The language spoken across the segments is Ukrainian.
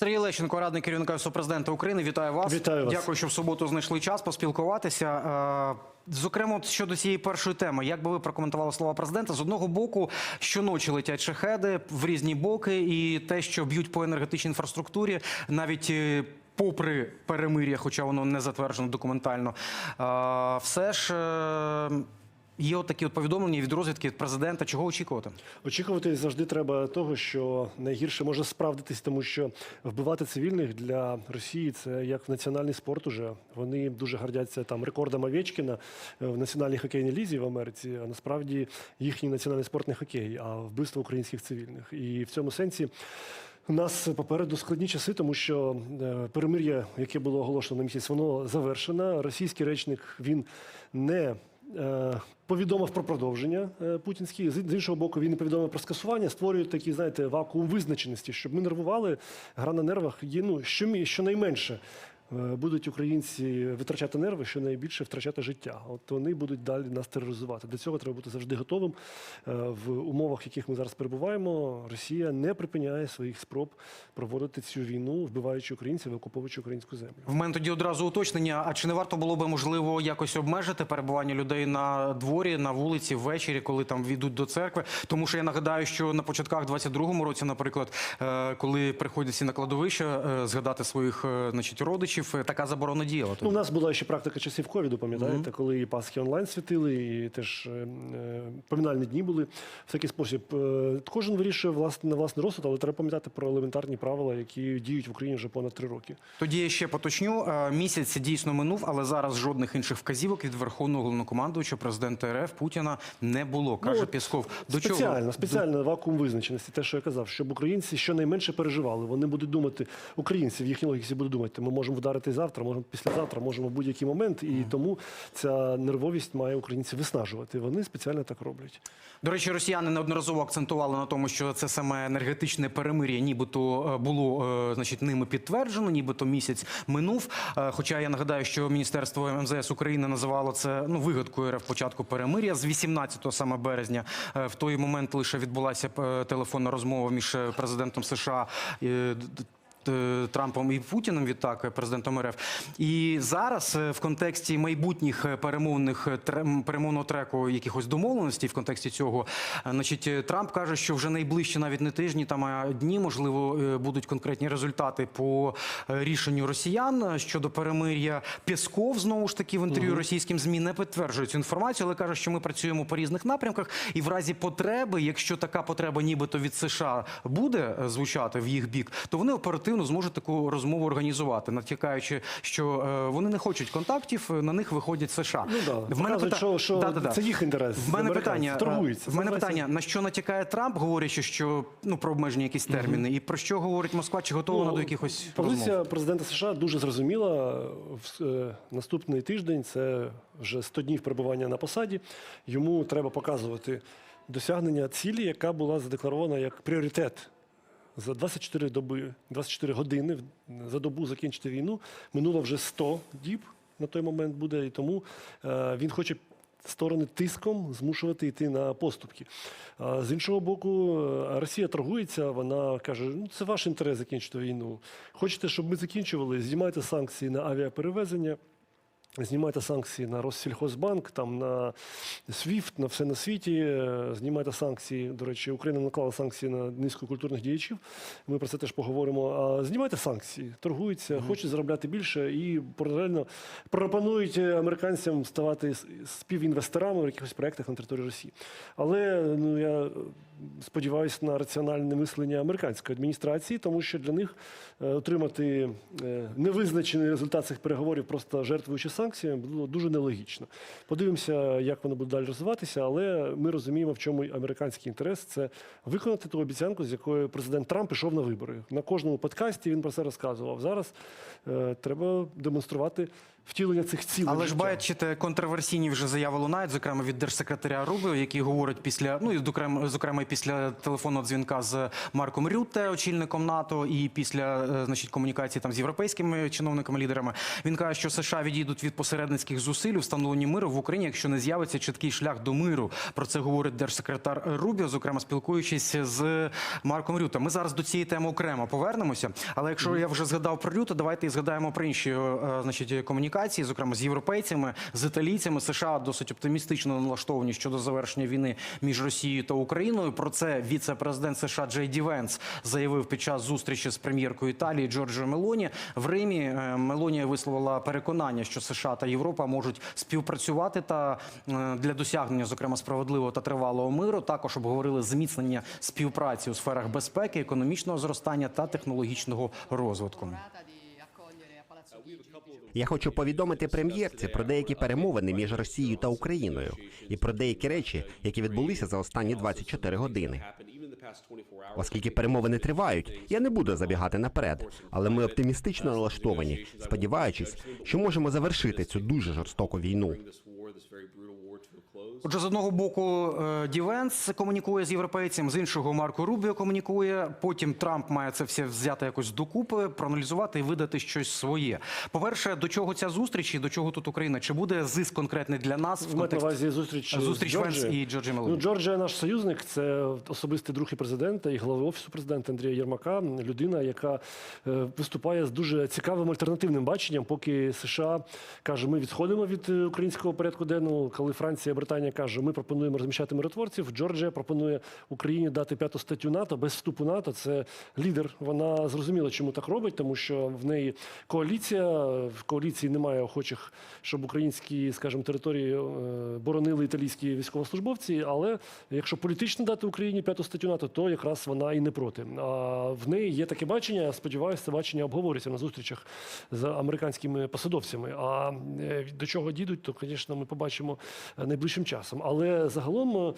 Сергій Лещенко, радник керівника Офісу президента України. Вітаю вас. Вітаю вас. Дякую, що в суботу знайшли час поспілкуватися. Е, Зокрема, щодо цієї першої теми, як би ви прокоментували слова президента? З одного боку, щоночі летять шахеди в різні боки, і те, що б'ють по енергетичній інфраструктурі, навіть. е, Попри перемир'я, хоча воно не затверджено документально, е, все ж є от такі от повідомлення від розвідки від президента. Чого очікувати? Очікувати завжди треба того, що найгірше може справдитись, тому що вбивати цивільних для Росії це як національний спорт. Уже вони дуже гордяться там рекордом Овечкіна в національній хокейній лізі в Америці. А насправді їхній національний спорт не хокей, а вбивство українських цивільних. І в цьому сенсі. У нас попереду складні часи, тому що е, перемир'я, яке було оголошено на місяць, воно завершено. Російський речник він не повідомив про продовження е, путінські. З іншого боку, він повідомив про скасування, створює такий, знаєте, вакуум визначеності, щоб ми нервували. Гра на нервах ну щомі, щонайменше. Е, Будуть українці витрачати нерви, що найбільше втрачати життя. От вони будуть далі нас тероризувати. До цього треба бути завжди готовим. Е, В умовах, в яких ми зараз перебуваємо, Росія не припиняє своїх спроб проводити цю війну, вбиваючи українців, окуповуючи українську землю. В мене тоді одразу уточнення. А чи не варто було би можливо якось обмежити перебування людей на дворі, на вулиці ввечері, коли там війдуть до церкви? Тому що я нагадаю, що на початках 22-му році, наприклад, е, коли приходять всі на кладовище згадати своїх значить родичів, е, така заборона діяла. Ну, у нас була ще практика часів ковіду, пам'ятаєте, коли і Пасхи онлайн світили, і теж е, е, поминальні дні були в такий спосіб. Е, Кожен вирішує власне на власний розсуд, але треба пам'ятати про елементарні правила, які діють в Україні вже понад три роки. Тоді я ще поточню. Е, Місяць дійсно минув, але зараз жодних інших вказівок від верховного головнокомандуюча президента РФ Путіна не було. Каже Ну, Пісков. До спеціально, чого спеціально вакуум визначеності, те, що я казав, щоб українці щонайменше переживали. Вони будуть думати, українці в їхній логіці будуть думати, ми можемо вдарити завтра, можемо післязавтра, можемо в будь-який момент. І тому ця нервовість має українців виснажувати. Вони спеціально так роблять. До речі, росіяни неодноразово акцентували на тому, що це саме енергетичне перемир'я, нібито е, було е, значить ними підтверджено, нібито місяць минув. Е, Хоча я нагадаю, що міністерство МЗС України називало це ну вигадкою РФ початку перемир'я з 18 саме березня. В той момент лише відбулася телефонна розмова між президентом США. Е, Трампом і Путіним, відтак е, президентом РФ. І зараз е, в контексті майбутніх перемовних перемовного треку якихось домовленостей, в контексті цього, значить, Трамп каже, що вже найближчі навіть не тижні, там а дні, можливо, будуть конкретні результати по рішенню росіян щодо перемир'я. Пєсков знову ж таки в інтерв'ю російським змі не підтверджує цю інформацію, але каже, що ми працюємо по різних напрямках, і в разі потреби, якщо така потреба, нібито від США буде звучати в їх бік, то вони оперативно зможуть таку розмову організувати, натякаючи, що е, вони не хочуть контактів, е, на них виходять США. Ну да, в мене показують, пита- що, що Да-да-да. це їх інтерес. В мене питання торгуються. В мене питання: на що натякає Трамп, говорячи, що ну про обмежені якісь терміни, і про що говорить Москва? Чи готова вона до якихось позиція розмов? президента США дуже зрозуміла. В е, наступний тиждень це вже 100 днів перебування на посаді. Йому треба показувати досягнення цілі, яка була задекларована як пріоритет. За 24 доби, 24 години за добу закінчити війну. Минуло вже 100 діб на той момент буде, і тому е, він хоче сторони тиском змушувати йти на поступки. З іншого боку, е, Росія торгується, вона каже: ну це ваш інтерес закінчити війну. Хочете, щоб ми закінчували? Знімайте санкції на авіаперевезення. Знімайте санкції на Россельхозбанк, там на SWIFT, на все на світі. Е, Знімайте санкції. До речі, Україна наклала санкції на низку культурних діячів. Ми про це теж поговоримо. А знімайте санкції, торгуються, хочуть заробляти більше і паралельно пропонують американцям ставати співінвесторами в якихось проєктах на території Росії. Але ну я сподіваюся на раціональне мислення американської адміністрації, тому що для них е, отримати е, невизначений результат цих переговорів, просто жертвуючи санкціями, було дуже нелогічно. Подивимося, як воно буде далі розвиватися, але ми розуміємо, в чому американський інтерес це виконати ту обіцянку, з якою президент Трамп пішов на вибори. На кожному подкасті він про це розказував. Зараз е, треба демонструвати втілення цих цілей. Але ж життя. бачите, контроверсійні вже заяви лунають, зокрема від держсекретаря Рубіо, який говорить після ну і зокрема, зокрема після телефонного дзвінка з Марком Рютте, очільником НАТО, і після е, значить комунікації там з європейськими чиновниками лідерами. Він каже, що США відійдуть від посередницьких зусиль у встановленні миру в Україні, якщо не з'явиться чіткий шлях до миру. Про це говорить держсекретар Рубіо, зокрема спілкуючись з Марком Рютте. Ми зараз до цієї теми окремо повернемося. Але якщо я вже згадав про Рютте, давайте і згадаємо про інші е, значить комунікації, зокрема з європейцями, з італійцями. США досить оптимістично налаштовані щодо завершення війни між Росією та Україною. Про це віце-президент США Джей Ді Венс заявив під час зустрічі з прем'єркою Італії Джорджіо Мелоні. В Римі е, Мелонія висловила переконання, що США та Європа можуть співпрацювати та е, для досягнення, зокрема, справедливого та тривалого миру. Також обговорили зміцнення співпраці у сферах безпеки, економічного зростання та технологічного розвитку. Я хочу повідомити прем'єрці про деякі перемовини між Росією та Україною і про деякі речі, які відбулися за останні 24 години. Оскільки перемовини тривають, я не буду забігати наперед, але ми оптимістично налаштовані, сподіваючись, що можемо завершити цю дуже жорстоку війну. Отже, з одного боку е, Ді Венс комунікує з європейцем, з іншого Марко Рубіо комунікує. Потім Трамп має це все взяти якось докупи, проаналізувати і видати щось своє. По-перше, до чого ця зустріч і до чого тут Україна? Чи буде зиск конкретний для нас в контексті увазі зустріч, зустріч Венс і Джорджі Мелоні? Ну, Джорджія наш союзник, це особистий друг і президента, і голови офісу президента Андрія Єрмака. Людина, яка е, виступає з дуже цікавим альтернативним баченням, поки США каже, ми відходимо від е, українського порядку денного. Коли Франція, Британія каже, ми пропонуємо розміщати миротворців. Джорджія пропонує Україні дати п'яту статтю НАТО без вступу НАТО. Це лідер. Вона зрозуміла, чому так робить, тому що в неї коаліція. В коаліції немає охочих, щоб українські, скажімо, території е, боронили італійські військовослужбовці. Але якщо політично дати Україні п'яту статтю НАТО, то якраз вона і не проти. А в неї є таке бачення. Сподіваюся, це бачення обговорюється на зустрічах з американськими посадовцями. А е, до чого дійдуть, то, звісно, ми побачимо найближчим часом. Але загалом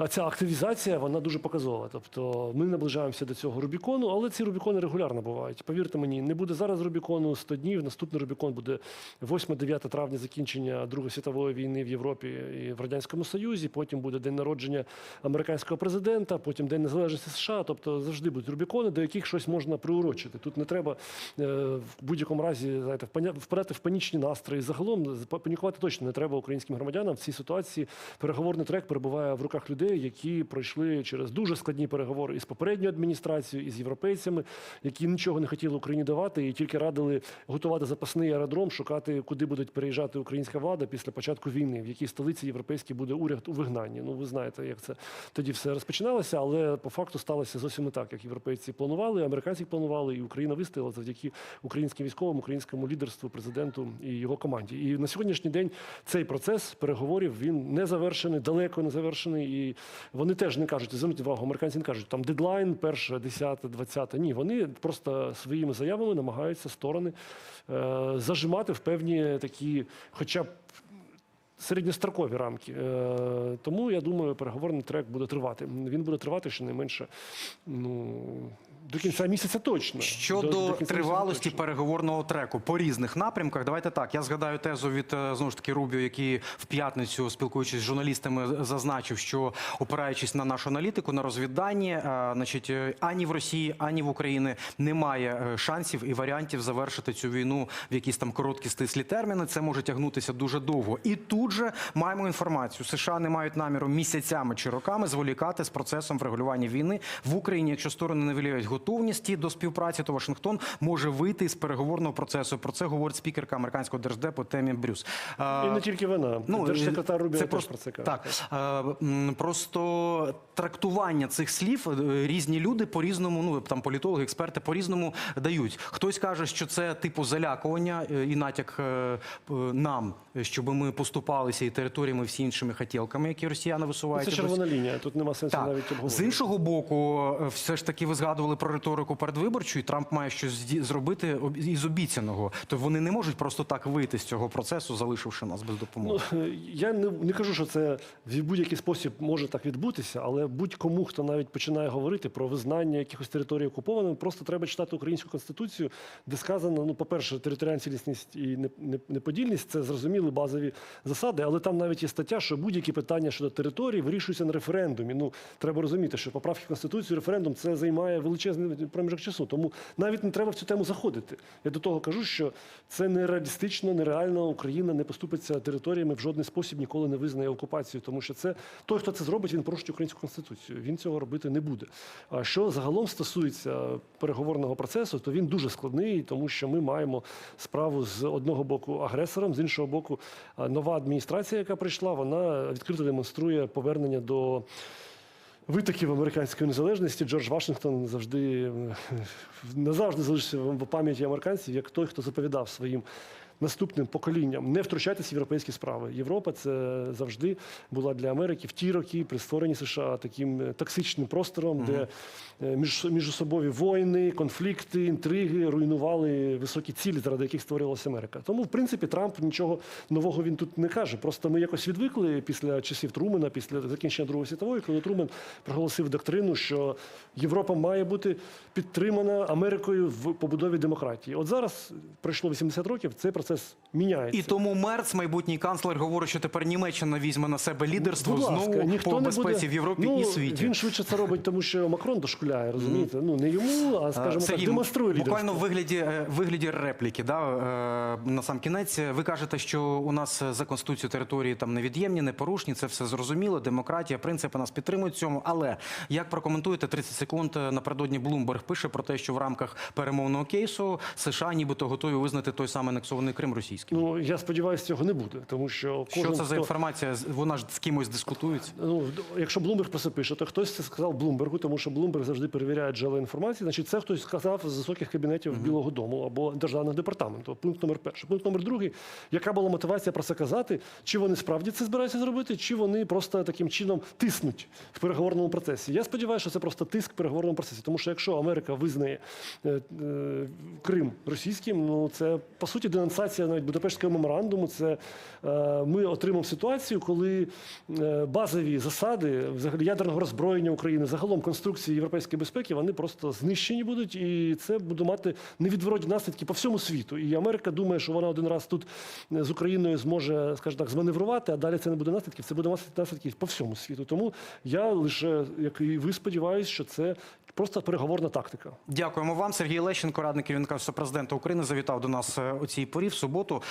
е, ця активізація вона дуже показова. Тобто ми наближаємося до цього Рубікону, але ці Рубікони регулярно бувають. Повірте мені, не буде зараз Рубікону 100 днів. Наступний Рубікон буде 8-9 травня закінчення Другої світової війни в Європі і в Радянському Союзі. Потім буде день народження американського президента, потім День Незалежності США. Тобто завжди будуть Рубікони, до яких щось можна приурочити. Тут не треба е, в будь-якому разі знаєте, впадати в панічні настрої. Загалом панікувати точно не треба українським громадянам в цій ситуації. Переговорний трек перебуває в руках людей, які пройшли через дуже складні переговори із попередньою адміністрацією, із європейцями, які нічого не хотіли Україні давати і тільки радили готувати запасний аеродром, шукати, куди буде переїжджати українська влада після початку війни, в якій столиці європейській буде уряд у вигнанні. Ну ви знаєте, як це тоді все розпочиналося, але по факту сталося зовсім не так, як європейці планували, американці планували, і Україна вистояла завдяки українським військовим, українському лідерству, президенту і його команді. І на сьогоднішній день цей процес переговорів він не завершений, далеко не завершений. І вони теж не кажуть, зверніть увагу, американці не кажуть, там дедлайн, перше, десяте, двадцяте. Ні, вони просто своїми заявами намагаються сторони е, зажимати в певні такі, хоча б середньострокові рамки. Е, тому я думаю, переговорний трек буде тривати. Він буде тривати щонайменше ну, до кінця місяця точно. Щодо До- до тривалості точно. переговорного треку по різних напрямках, давайте так. Я згадаю тезу від е, знову ж таки Рубіо, який в п'ятницю, спілкуючись з журналістами, зазначив, що опираючись на нашу аналітику, на розвіддані, е, значить е, ані в Росії, ані в Україні немає шансів і варіантів завершити цю війну в якісь там короткі стислі терміни. Це може тягнутися дуже довго. І тут же маємо інформацію: США не мають наміру місяцями чи роками зволікати з процесом врегулювання війни в Україні. Якщо сторони не виявляють готовності до співпраці, то Вашингтон може вийти з переговорного процесу. Про це говорить спікерка американського держдепу Темі Брюс. А, І не тільки вона. Ну, Держсекретар Рубіо це теж про це каже. Так, просто трактування цих слів е, різні люди по-різному, ну там політологи, експерти по-різному дають. Хтось каже, що це типу залякування е, і натяк е, нам, щоб ми поступалися і територіями, всі іншими хотілками, які росіяни висувають. Це червона лінія. Тут нема сенсу так. навіть обговорювати. З іншого боку, все ж таки ви згадували про риторику передвиборчу, і Трамп має щось зробити об- із обіцяного. То вони не можуть просто так вийти з цього процесу, залишивши нас без допомоги. Ну, е, я не, не кажу, що це в будь-який спосіб може так відбутися, але будь-кому, хто навіть починає говорити про визнання якихось територій окупованими, просто треба читати українську конституцію, де сказано, ну, по-перше, територіальна цілісність і не- не- неподільність це зрозуміли базові засади, але там навіть є стаття, що будь-які питання щодо території вирішуються на референдумі. Ну, треба розуміти, що поправки в Конституцію, референдум це займає величезний проміжок часу. Тому навіть не треба в цю тему заходити. Я до того кажу, що це нереалістично, нереально. Україна не поступиться територіями в жодний спосіб ніколи не визнає окупацію, тому що це той, хто це зробить, він порушить українську конституцію. Він цього робити не буде. А що загалом стосується переговорного процесу, то він дуже складний, тому що ми маємо справу з одного боку агресором, з іншого боку, нова адміністрація, яка прийшла, вона відкрито демонструє повернення до. Витоків американської незалежності. Джордж Вашингтон завжди е, назавжди залишився в пам'яті американців як той, хто заповідав своїм наступним поколінням не втручатися в європейські справи. Європа це завжди була для Америки в ті роки при створенні США таким е, токсичним простором, де е, між міжособові війни, конфлікти, інтриги руйнували високі цілі, заради яких створювалася Америка. Тому, в принципі, Трамп нічого нового він тут не каже. Просто ми якось відвикли після часів Трумена, після закінчення Другої світової, коли Трумен проголосив доктрину, що Європа має бути підтримана Америкою в побудові демократії. От зараз пройшло 80 років, цей процес міняється. І тому Мерц, майбутній канцлер, говорить, що тепер Німеччина візьме на себе лідерство Будь ласка, знову ніхто по не безпеці буде... в Європі ну, і світі. Він швидше це робить, тому що Макрон дошкуляє, розумієте? Ну не йому, а скажімо Сергій, так, демонструє лідерство. буквально в вигляді, е, вигляді репліки. Да, е, на сам кінець ви кажете, що у нас за конституцією території там невід'ємні, непорушні, це все зрозуміло. Демократія, принципи нас підтримують в цьому. Але як прокоментуєте 30 секунд е, напередодні Блумберг пише про те, що в рамках перемовного кейсу США нібито готові визнати той самий анексований Крим російським. Ну я сподіваюся, цього не буде, тому що що це за інформація? Вона ж з кимось дискутується. Ну, якщо Блумберг про це пише, то хтось це сказав Блумбергу, тому що Блумберг завжди перевіряє джерела інформації. Значить, це хтось сказав з високих кабінетів Білого Дому або державного департаменту. Пункт номер перший. Пункт номер другий. Яка була мотивація про це казати? Чи вони справді це збираються зробити, чи вони просто таким чином тиснуть в переговорному процесі? Я сподіваюся, що це просто тиск в переговорному процесі, тому що якщо Америка визнає е, е, Крим російським, ну це по суті денонсація навіть Будапештського меморандуму. Це е, ми отримаємо ситуацію, коли е, базові засади взагалі ядерного роззброєння України, загалом конструкції європейської безпеки, вони просто знищені будуть, і це буде мати невідворотні наслідки по всьому світу. І Америка думає, що вона один раз тут е, з Україною зможе, скажімо так, зманеврувати, а далі це не буде наслідків. Це буде наслідки по всьому світу. Тому я лише як і ви сподіваюся, що це просто переговорна тактика. Дякуємо вам. Сергій Лещенко, радник керівника президента України, завітав до нас у цій порі в суботу.